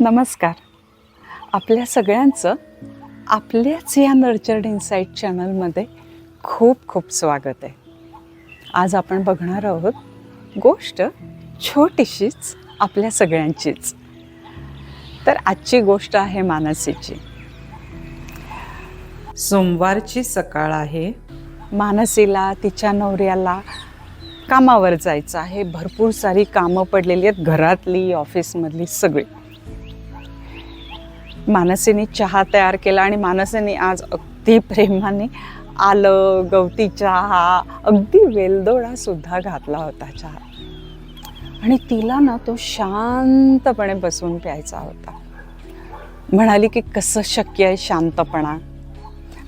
नमस्कार. आपल्या सगळ्यांचं आपल्याच या नर्चर्ड इन्साईट चॅनलमध्ये खूप खूप स्वागत आहे. आज आपण बघणार आहोत गोष्ट छोटीशीच आपल्या सगळ्यांचीच. तर आजची गोष्ट आहे मानसीची. सोमवारची सकाळ आहे. मानसीला तिच्या नवऱ्याला कामावर जायचं आहे. भरपूर सारी कामं पडलेली आहेत. घरातली ऑफिसमधली सगळी. मानसीने चहा तयार केला आणि मानसीने आज अगदी प्रेमाने आलं गवती चहा अगदी वेलदोडा सुद्धा घातला होता चहा. आणि तिला ना तो शांतपणे बसून प्यायचा होता. म्हणाली की कसं शक्य आहे शांतपणा?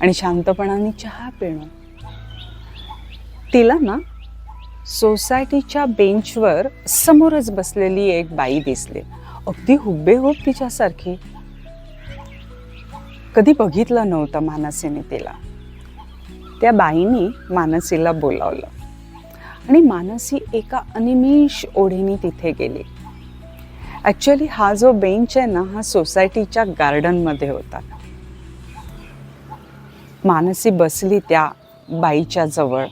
आणि शांतपणाने चहा पिणं. तिला ना सोसायटीच्या बेंचवर समोरच बसलेली एक बाई दिसली. अगदी हुब्बेहूब तिच्यासारखी. कधी बघितलं नव्हतं मानसीने तिला. त्या बाईनी मानसीला बोलावलं. आणि मानसी एका अनिमिष ओढीने तिथे गेली. ॲक्च्युली हा जो बेंच आहे ना हा सोसायटीच्या गार्डनमध्ये होता. मानसी बसली त्या बाईच्या जवळ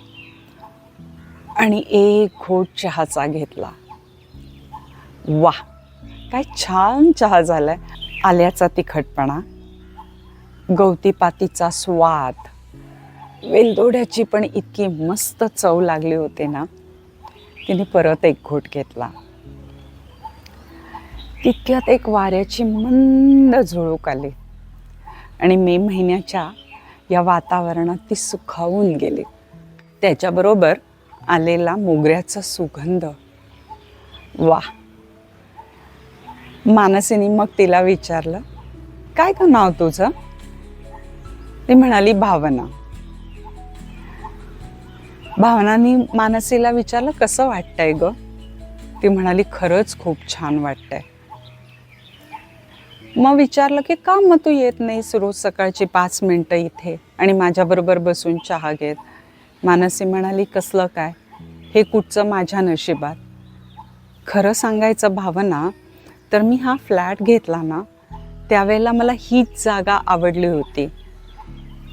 आणि एक घोट चहाचा घेतला. वा काय छान चहा झालाय. आल्याचा तिखटपणा. गवती पातीचा स्वाद. वेलदोड्याची पण इतकी मस्त चव लागली होती ना. तिने परत एक घोट घेतला. तितक्यात एक वाऱ्याची मंद झुळूक आली. आणि मे महिन्याच्या या वातावरणात ती सुखावून गेली. त्याच्याबरोबर आलेला मोगऱ्याचा सुगंध. वा मानसीने मग तिला विचारलं काय का नाव तुझं? ती म्हणाली भावना. भावनानी मानसीला विचारलं कसं वाटतंय ग? ती म्हणाली खरंच खूप छान वाटतंय. मग विचारलं की का मग तू येत नाहीस रोज सकाळची पाच मिनटं इथे आणि माझ्याबरोबर बसून चहा घेत? मानसी म्हणाली कसलं काय? हे कुठचं माझ्या नशिबात. खरं सांगायचं भावना तर मी हा फ्लॅट घेतला ना त्यावेळेला मला हीच जागा आवडली होती.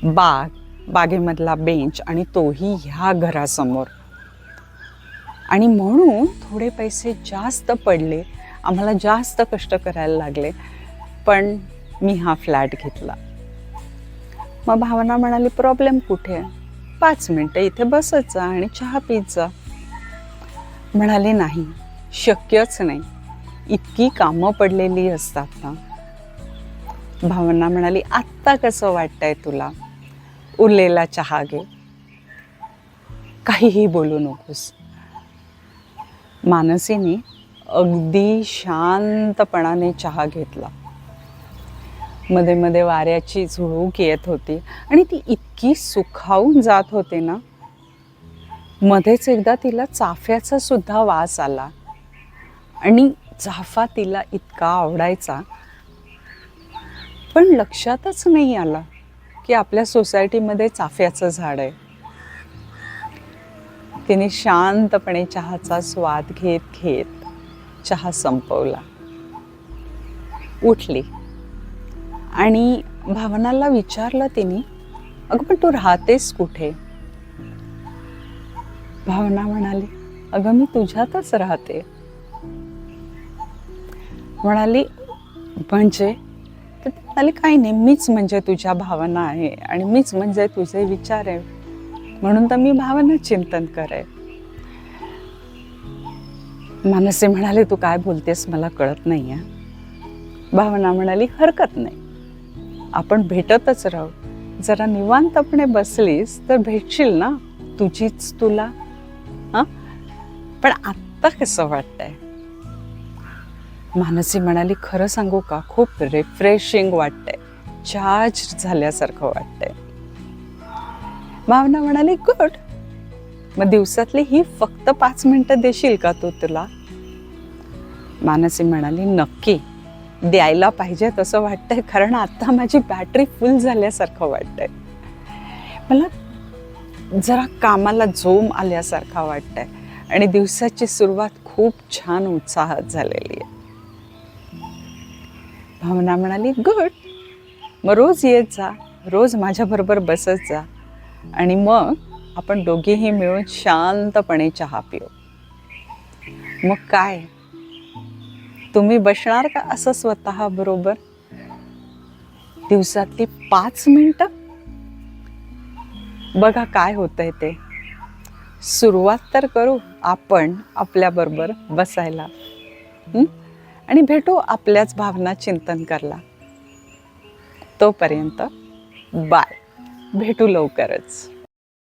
बाग बागेमधला बेंच आणि तोही ह्या घरासमोर. आणि म्हणून थोडे पैसे जास्त पडले. आम्हाला जास्त कष्ट करायला लागले. पण मी हा फ्लॅट घेतला. मग भावना म्हणाली प्रॉब्लेम कुठे? आहे पाच मिनटं इथे बसत जा आणि चहा पीत जा म्हणाले नाही शक्यच नाही. इतकी कामं पडलेली असतात ना. भावना म्हणाली आत्ता कसं वाटतंय तुला? उरलेला चहा घे काहीही बोलू नकोस. मानसीने अगदी शांतपणाने चहा घेतला. मध्ये मध्ये वाऱ्याची झुळूक येत होती आणि ती इतकी सुखावून जात होते ना मध्येच एकदा तिला चाफ्याचा सुद्धा वास आला आणि चाफा तिला इतका आवडायचा पण लक्षातच नाही आला. की आपल्या सोसायटीमध्ये चाफ्याचं झाड आहे. तिने शांतपणे चहाचा स्वाद घेत घेत चहा संपवला. उठली. आणि भावनाला विचारलं तिने अगं पण तू राहतेस कुठे? भावना म्हणाली अगं मी तुझ्यातच राहते. म्हणाली म्हणजे तर ती काही नाही मीच म्हणजे तुझ्या भावना आहे आणि मीच म्हणजे तुझे विचार आहे. म्हणून तर मी भावना चिंतन करे मानसे म्हणाले तू काय बोलतेस मला कळत नाही आहे भावना म्हणाली हरकत नाही. आपण भेटतच राहू. जरा निवांतपणे बसलीस तर भेटशील ना? तुझीच तुला. हां? पण आत्ता कसं वाटतंय? मानसी म्हणाली खरं सांगू का? खूप रिफ्रेशिंग वाटतंय. चार्ज झाल्यासारखं वाटतंय. भावना म्हणाली गुड. मग दिवसातली ही फक्त पाच मिनिटं देशील का तू तुला? मानसी म्हणाली नक्की. द्यायला पाहिजे तसं वाटतंय कारण आता माझी बॅटरी फुल झाल्यासारखं वाटतंय. मला जरा कामाला जोम आल्यासारखा वाटतंय आणि दिवसाची सुरुवात खूप छान उत्साहात झालेली आहे. भावना म्हणाली गुड मग रोज येत जा रोज माझ्याबरोबर बसत जा आणि मग आपण दोघेही मिळून शांतपणे चहा पिऊ. मग काय? तुम्ही बसणार का असं स्वतः बरोबर? दिवसातली पाच मिनिटं? बघा काय होतंय ते. सुरुवात तर करू आपण आपल्याबरोबर बसायला. हं? आणि भेटू आपल्याच भावना चिंतन करला तोपर्यंत बाय. भेटू लवकरच.